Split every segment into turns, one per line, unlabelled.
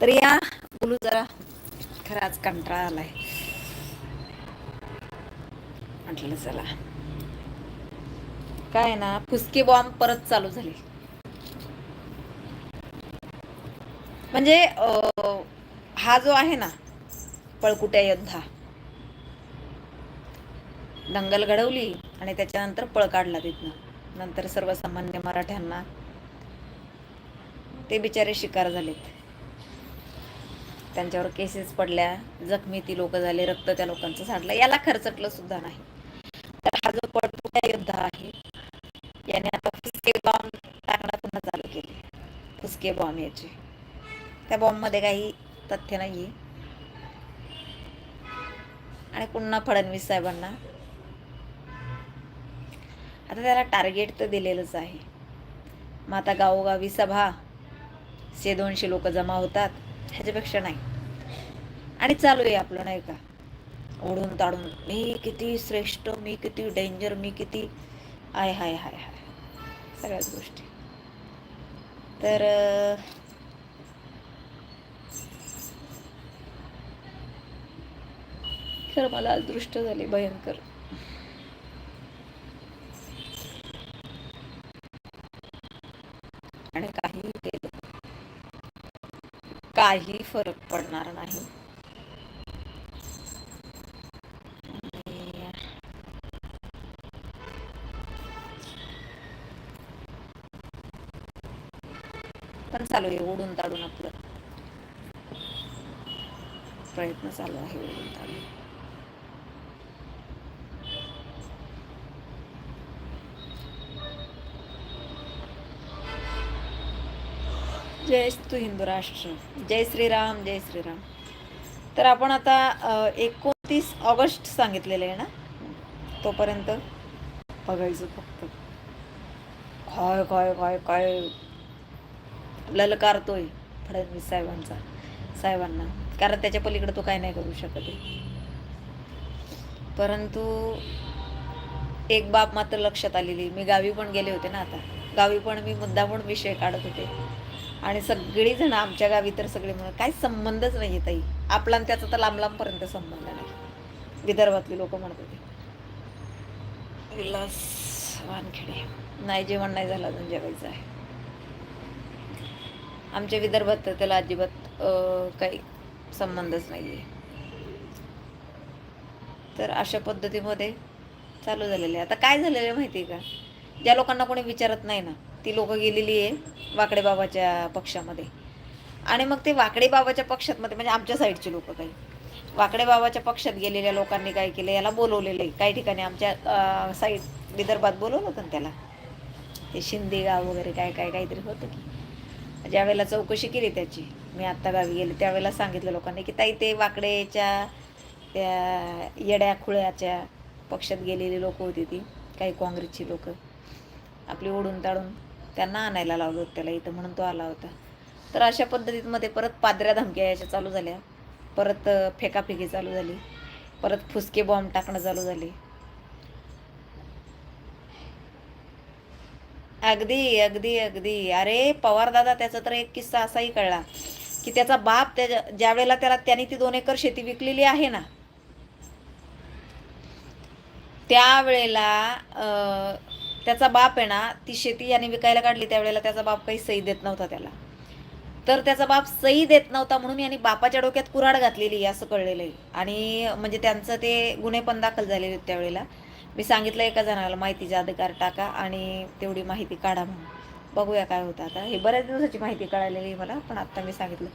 तर या. बोलू जरा. खराच कंटाळा आलाय. म्हटलं चला. काय ना फुसके बॉम्ब परत चालू झाले. म्हणजे हा जो आहे ना पळकुट्या योद्धा. दंगल घडवली आणि त्याच्यानंतर पळ काढला तिथनं. नंतर सर्वसामान्य मराठ्यांना ते बिचारे शिकार झालेत. त्यांच्यावर केसेस पडल्या जखमी ती लोक झाले रक्त त्या लोकांचं सांडलं याला खर्चटलं सुद्धा नाही. तर हा जो पळकुट्या योद्धा आहे याने आता फुसके बॉम्ब टाकणं पुन्हा चालू केले. फुसके बॉम्ब याचे. त्या बॉम्बमध्ये काही तथ्य नाही आणि पुन्हा फडणवीस साहेबांना. आता त्याला टार्गेट तर दिलेलंच आहे. मग आता गावोगावी सभा से दोनशे लोक जमा होतात. ह्याच्यापेक्षा नाही. आणि चालू आहे आपलं नाही का? ओढून ताडून मी किती श्रेष्ठ मी किती डेंजर मी किती आय हाय हाय हाय सगळ्याच गोष्टी. तर खरं मला अदृष्ट झाले भयंकर आणि काही केलं काही फरक पडणार नाही. पण चालू आहे ओढून ताडून आपलं. प्रयत्न चालू आहे ओढून ताडून जय तू हिंदू राष्ट्र जय श्रीराम जय श्रीराम. तर आपण आता एकोणतीस ऑगस्ट सांगितलेलं आहे ना? तोपर्यंत बघायचं फक्त. काय काय काय काय ललकारतोय फडणवीस साहेबांचा साहेबांना. कारण त्याच्या पलीकडे तो काय नाही करू शकत आहे. परंतु एक बाब मात्र लक्षात आलेली मी गावी पण गेले होते ना आता. गावी पण मी मुद्दामून विषय काढत होते. आणि सगळीजण आमच्या गावी तर सगळे म्हणून काही संबंधच नाही ताई. आपला आणि त्याचा तर लांब लांबपर्यंत संबंध नाही. विदर्भातली लोक म्हणत होते. विलास वानखेडे. नाही जेवण नाही झालं अजून जेवायचं आहे. आमच्या विदर्भात तर त्याला अजिबात काही संबंधच नाही आहे तर अशा पद्धतीमध्ये चालू झालेले आहे. आता काय झालेलं आहे माहिती आहे का? ज्या लोकांना कोणी विचारत नाही ना ती लोक गेलेली आहे वाकडे बाबाच्या पक्षामध्ये. आणि मग ते वाकडे बाबाच्या पक्षात मध्ये म्हणजे आमच्या साईडचे लोक काही. वाकडे बाबाच्या पक्षात गेलेल्या लोकांनी काय केलं याला बोलवलेलं आहे. काही ठिकाणी आमच्या साईड विदर्भात बोलवलं होतं ना त्याला. ते शिंदे गाव वगैरे काय काय काहीतरी होतं की. ज्यावेळेला चौकशी केली त्याची मी आत्ता गावी गेले त्यावेळेला सांगितलं लोकांनी की ताई ते वाकडेच्या त्या येड्या खुळ्याच्या पक्षात गेलेली लोक होती ती काही काँग्रेसची लोक. आपली ओढून ताडून त्यांना आणायला लावलं होतं त्याला इथं म्हणून तो आला होता. तर अशा पद्धतीमध्ये परत पादऱ्या धमक्या याच्या चालू झाल्या. परत फेकाफेकी चालू झाली. परत फुसके बॉम्ब टाकणं चालू झाले. अगदी अगदी अगदी. अरे पवार दादा त्याचा तर एक किस्सा असाही कळला की त्याचा बाप त्याच्या ज्या वेळेला त्याला त्याने ती दोन एकर शेती विकलेली आहे ना त्यावेळेला त्याचा बाप आहे ना ती शेती याने विकायला काढली त्यावेळेला त्याचा बाप काही सही देत नव्हता त्याला. तर त्याचा बाप सही देत नव्हता म्हणून यांनी बापाच्या डोक्यात कुऱ्हाड घातलेली आहे असं कळलेलं आहे. आणि म्हणजे त्यांचं ते गुन्हे पण दाखल झालेले आहेत त्यावेळेला. मी सांगितलं एका जणाला माहितीचा अधिकार टाका आणि तेवढी माहिती काढा म्हणून. बघूया काय होतं आता. हे बऱ्याच दिवसाची माहिती कळालेली आहे मला पण आत्ता मी सांगितलं.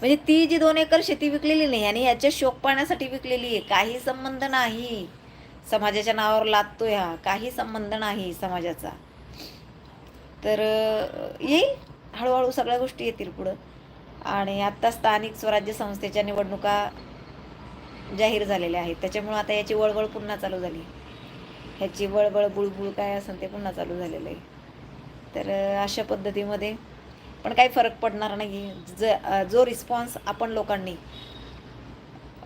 म्हणजे ती जी दोन एकर शेती विकलेली नाही आणि याच्या शोक पाण्यासाठी विकलेली आहे. काही संबंध नाही. समाजाच्या नावावर लादतोय हा. काही संबंध नाही समाजाचा. तर येईल. हळूहळू सगळ्या गोष्टी येतील पुढं. आणि आत्ता स्थानिक स्वराज्य संस्थेच्या निवडणुका जाहीर झालेल्या आहेत. त्याच्यामुळं आता याची वळवळ पुन्हा चालू झाली. ह्याची वळवळ बुळबुळ काय असेल ते पुन्हा चालू झालेलं आहे. तर अशा पद्धतीमध्ये. पण काही फरक पडणार नाही. ज जो रिस्पॉन्स आपण लोकांनी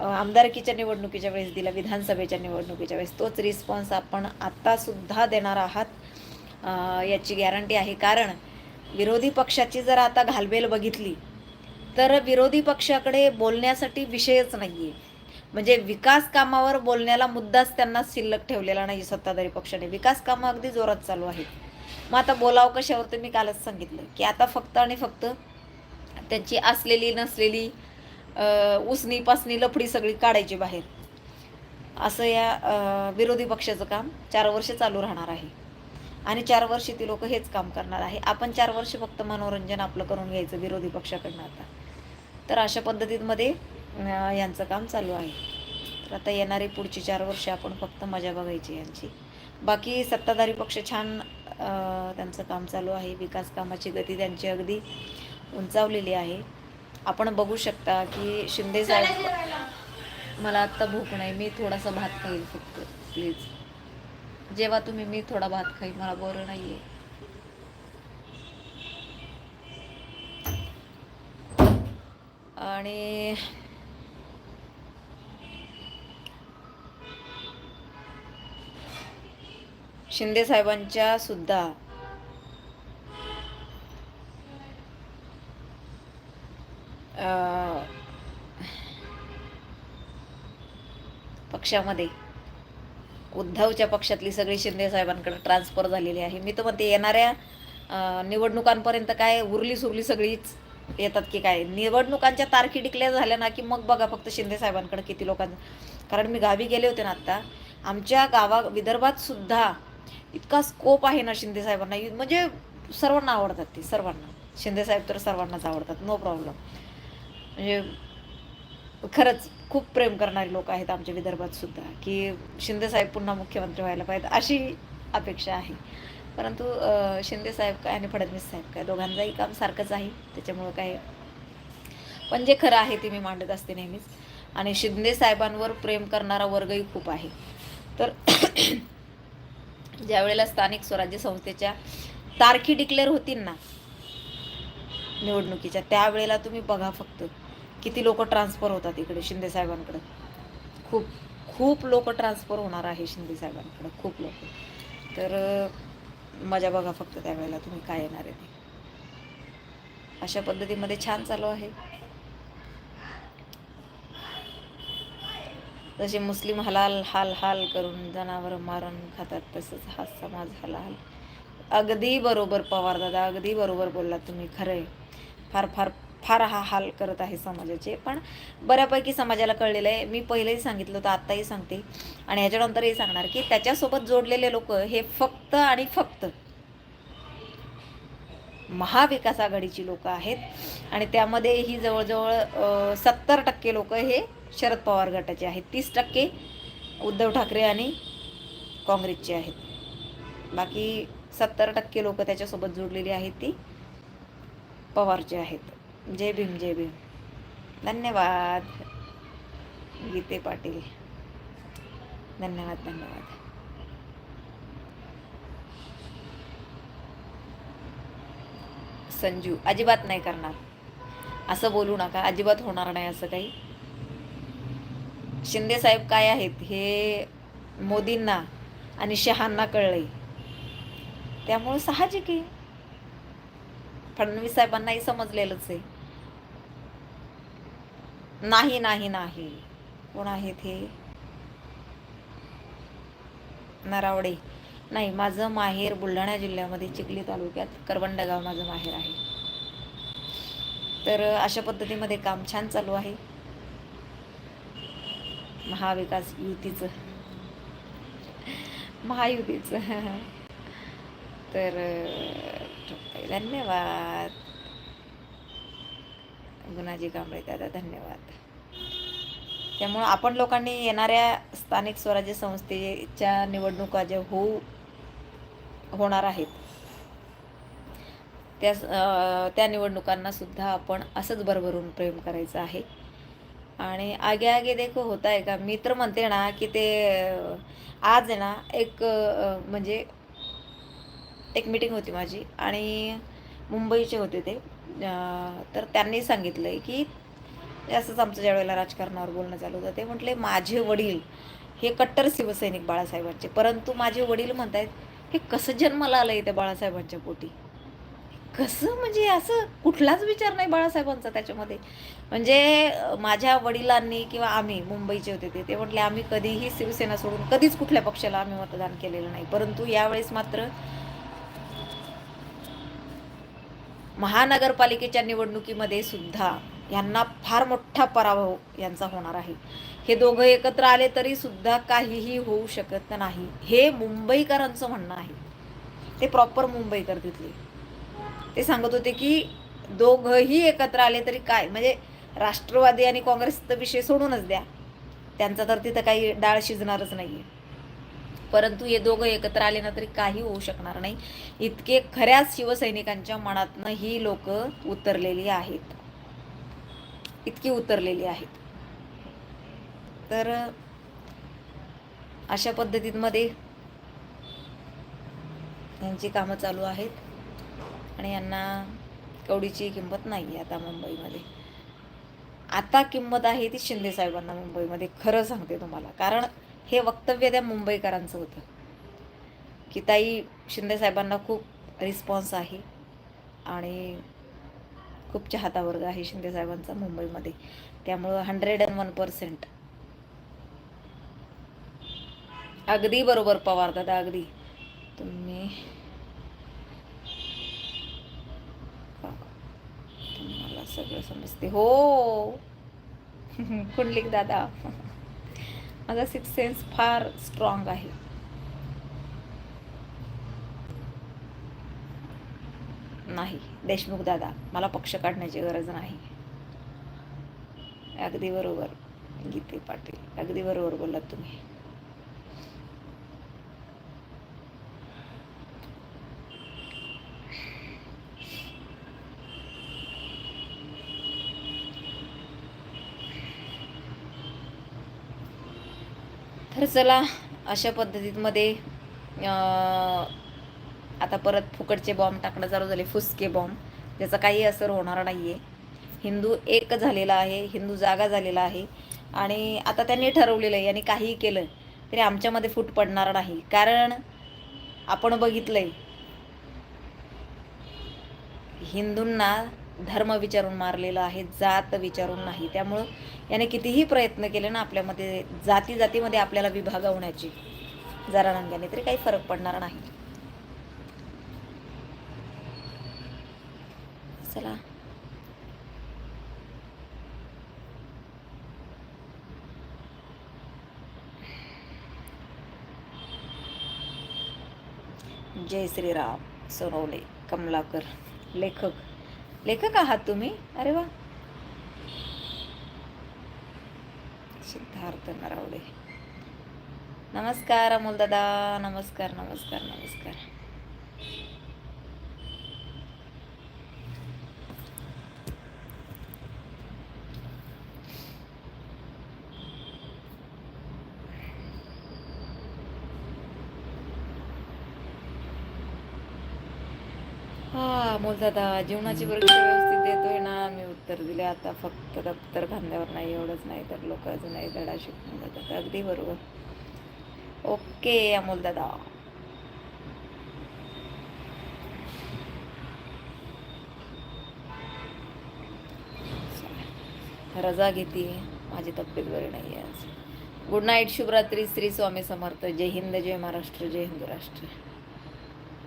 आमदारकीच्या निवडणुकीच्या वेळेस दिला विधानसभेच्या निवडणुकीच्या वेळेस. तोच रिस्पॉन्स आपण आत्तासुद्धा देणार आहात. याची गॅरंटी आहे. कारण विरोधी पक्षाची जर आता घालबेल बघितली तर विरोधी पक्षाकडे बोलण्यासाठी विषयच नाही आहे म्हणजे विकास कामावर बोलण्याला मुद्दाच त्यांना शिल्लक ठेवलेला नाही सत्ताधारी पक्षाने. विकास कामं अगदी जोरात चालू आहेत. मग आता बोलावं कशावर तर मी कालच सांगितलं की आता फक्त आणि फक्त त्यांची असलेली नसलेली उसनी पासनी लफडी सगळी काढायची बाहेर. असं या विरोधी पक्षाचं काम चार वर्ष चालू राहणार आहे. आणि चार वर्ष ती लोक हेच काम करणार आहे. आपण चार वर्ष फक्त मनोरंजन आपलं करून घ्यायचं विरोधी पक्षाकडनं आता. तर अशा पद्धतीमध्ये यांचं काम चालू आहे. तर आता येणारी पुढची चार वर्ष आपण फक्त मजा बघायची यांची. बाकी सत्ताधारी पक्ष छान त्यांचं काम चालू आहे. विकास कामाची गती त्यांची अगदी उंचावलेली आहे. आपण बघू शकता की शिंदे साहेब मला आत्ता भूक नाही मी थोडासा भात खाईल फक्त प्लीज जेव्हा तुम्ही मी थोडा भात खाईल मला बरं नाहीये. आणि शिंदे साहेबांच्या सुद्धा पक्षामध्ये. उद्धवच्या पक्षातली सगळी शिंदे साहेबांकडे ट्रान्सफर झालेली आहे. मी तर म्हणते येणाऱ्या निवडणुकांपर्यंत काय उरली सुरली सगळीच येतात की काय? निवडणुकांच्या तारखी डिक्लेअर झाल्या ना की मग बघा फक्त शिंदे साहेबांकडे किती लोकांचं. कारण मी गावी गेले होते ना आत्ता आमच्या गावा विदर्भात सुद्धा इतका स्कोप आहे ना शिंदे साहेबांना. म्हणजे सर्वांना आवडतात ते सर्वांना. शिंदे साहेब तर सर्वांनाच आवडतात नो प्रॉब्लेम म्हणजे खरंच खूप प्रेम करणारे लोक आहेत आमच्या विदर्भात सुद्धा की शिंदे साहेब पुन्हा मुख्यमंत्री व्हायला पाहिजेत अशी अपेक्षा आहे. परंतु शिंदे साहेब काय आणि फडणवीस साहेब काय दोघांचंही काम सारखंच आहे त्याच्यामुळं काय. पण जे खरं आहे ते मी मांडत असते नेहमीच. आणि शिंदे साहेबांवर प्रेम करणारा वर्गही खूप आहे. तर ज्या वेळेला स्थानिक स्वराज्य संस्थेच्या तारखी डिक्लेअर होतील ना निवडणुकीच्या त्यावेळेला तुम्ही बघा फक्त. किती लोक ट्रान्सफर होतात इकडे शिंदे साहेबांकडे? खूप खूप लोक ट्रान्सफर होणार आहे शिंदे साहेबांकडे खूप लोक. तर मजा बघा फक्त त्यावेळेला तुम्ही काय येणार आहे ते. अशा पद्धतीमध्ये छान चालू आहे. जसे मुस्लिम हलाल हाल हाल करून जनावर मारून खातात तसंच हा समाज हलाल. अगदी बरोबर पवार दादा अगदी बरोबर बोललात तुम्ही खरं आहे फार फार फार हा हाल करत आहे समाजाचे. पण बऱ्यापैकी समाजाला कळलेलं आहे. मी पहिलेही सांगितलं होतं आत्ताही सांगते. आणि ह्याच्यानंतरही सांगणार की त्याच्यासोबत जोडलेले लोक हे फक्त आणि फक्त महाविकास आघाडीची लोक आहेत. आणि त्यामध्ये ही जवळजवळ सत्तर टक्के लोक हे शरद पवार गटाचे आहेत. तीस टक्के उद्धव ठाकरे आणि काँग्रेसचे आहेत. बाकी सत्तर टक्के लोक त्याच्यासोबत जोडलेली आहेत ती पवारचे आहेत. जय भीम जय भीम. धन्यवाद. गीते पाटील. धन्यवाद धन्यवाद. संजू अजिबात नाही करणार. असं बोलू नका अजिबात होणार नाही असं काही. शिंदे साहेब काय आहेत हे मोदींना आणि शहांना कळलंय. त्यामुळे साहजिक आहे. फडणवीस साहेबांनाही समजलेलंच आहे. नाही नाही नाही. कोण आहे ते? नरावडे. नाही माझं माहेर बुलढाणा जिल्ह्यामध्ये चिखली तालुक्यात करवंड गाव माझं माहेर आहे. तर अशा पद्धतीमध्ये काम छान चालू आहे. महाविकास युतीचं. महायुतीचं. तर धन्यवाद. गुणाजी कांबळे दादा धन्यवाद. त्यामुळं आपण लोकांनी येणाऱ्या स्थानिक स्वराज्य संस्थेच्या निवडणुका ज्या होऊ होणार आहेत त्या त्या निवडणुकांना सुद्धा आपण असंच भरभरून प्रेम करायचं आहे. आणि आगे आगे देखो होत आहे का? मी तर म्हणते ना की ते आज आहे ना एक म्हणजे एक मीटिंग होती माझी आणि मुंबईचे होते ते. तर त्यांनी सांगितलं आहे की असंच आमचं ज्या वेळेला राजकारणावर बोलणं चालू होतं ते म्हटले माझे वडील हे कट्टर शिवसैनिक बाळासाहेबांचे. परंतु माझे वडील म्हणत आहेत हे कसं जन्माला आलं आहे त्या बाळासाहेबांच्या पोटी? कसं? म्हणजे असं कुठलाच विचार नाही बाळासाहेबांचा त्याच्यामध्ये. म्हणजे माझ्या वडिलांनी किंवा आम्ही मुंबईचे होते ते ते म्हटले आम्ही कधीही शिवसेना सोडून कधीच कुठल्या पक्षाला आम्ही मतदान केलेलं नाही. परंतु यावेळेस मात्र महानगरपालिकेच्या निवडणुकीमध्ये सुद्धा यांना फार मोठा पराभव यांचा होणार आहे. हे दोघं एकत्र आले तरी सुद्धा काहीही होऊ शकत नाही. हे मुंबईकरांचं म्हणणं आहे. ते प्रॉपर मुंबईकर तिथले. ते सांगत होते की दोघंही एकत्र आले तरी काय? म्हणजे राष्ट्रवादी आणि काँग्रेसचा विषय सोडूनच द्या. त्यांचा तर तिथं काही डाळ शिजणारच नाही आहे परंतु हे दोघं एकत्र आले ना तरी काही होऊ शकणार नाही. इतके खऱ्या शिवसैनिकांच्या मनातनं ही लोक उतरलेली आहेत. इतकी उतरलेली आहेत. तर अशा पद्धतीमध्ये यांची कामं चालू आहेत आणि यांना कवडीची किंमत नाही आहे आता मुंबईमध्ये. आता किंमत आहे ती शिंदे साहेबांना मुंबईमध्ये खरं सांगते तुम्हाला. कारण हे वक्तव्य त्या मुंबईकरांचं होतं. की ताई शिंदे साहेबांना खूप रिस्पॉन्स आहे आणि खूप चाहता वर्ग आहे शिंदे साहेबांचा मुंबईमध्ये. त्यामुळं हंड्रेड अँड वन पर्सेंट अगदी बरोबर पवार दादा अगदी. तुम्ही तुम्हाला सगळं समजते. हो. कुंडलिक दादा. माझा सिक्स सेन्स फार स्ट्रॉंग आहे. नाही देशमुख दादा मला पक्ष काढण्याची गरज नाही. अगदी बरोबर गीते पाटील अगदी बरोबर बोललात तुम्ही. तर चला अशा पद्धतीमध्ये आता परत फुकटचे बॉम्ब टाकणं चालू झाले फुसके बॉम्ब त्याचा काही असर होणार नाही आहे हिंदू एक झालेला आहे हिंदू जागा झालेला आहे. आणि आता त्यांनी ठरवलेलं आहे आणि काहीही केलं तरी आमच्यामध्ये फूट पडणार नाही. कारण आपण बघितलंय हिंदूंना धर्म विचारून मारलेलं आहे जात विचारून नाही. त्यामुळं याने कितीही प्रयत्न केले ना आपल्यामध्ये जाती जातीमध्ये आपल्याला विभागवण्याची जरा रंगाने तरी काही फरक पडणार नाही. चला. जय श्रीराम सोनवले कमलाकर लेखक. लेखक आहात तुम्ही? अरे वा. सिद्धार्थ नरावडे. नमस्कार अमोल दादा नमस्कार नमस्कार नमस्कार हा अमोल दादा जीवनाची परीक्षा व्यवस्थित देतोय ना मी उत्तर दिले. आता फक्त दप्तर खांद्यावर नाही एवढंच नाही तर लोक अजूनही धडा शिकून जातात अगदी बरोबर. ओके अमोल दादा. रजा घेते. माझी तब्येत बरी नाही आहे आज. गुड नाईट शुभरात्री श्री स्वामी समर्थ. जय हिंद जय महाराष्ट्र जय हिंदू राष्ट्र.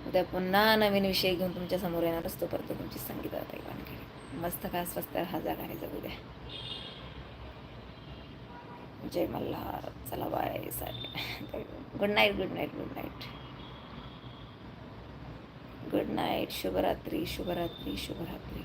उद्या पुन्हा नवीन विषय घेऊन तुमच्यासमोर येणार असतो. परत तुमची संगीता वानखेडे मस्त का स्वस्त हा जागा जगू द्या. जय मल्हार. चला बाय. सारे good night good night good night good night शुभरात्री शुभरात्री शुभरात्री.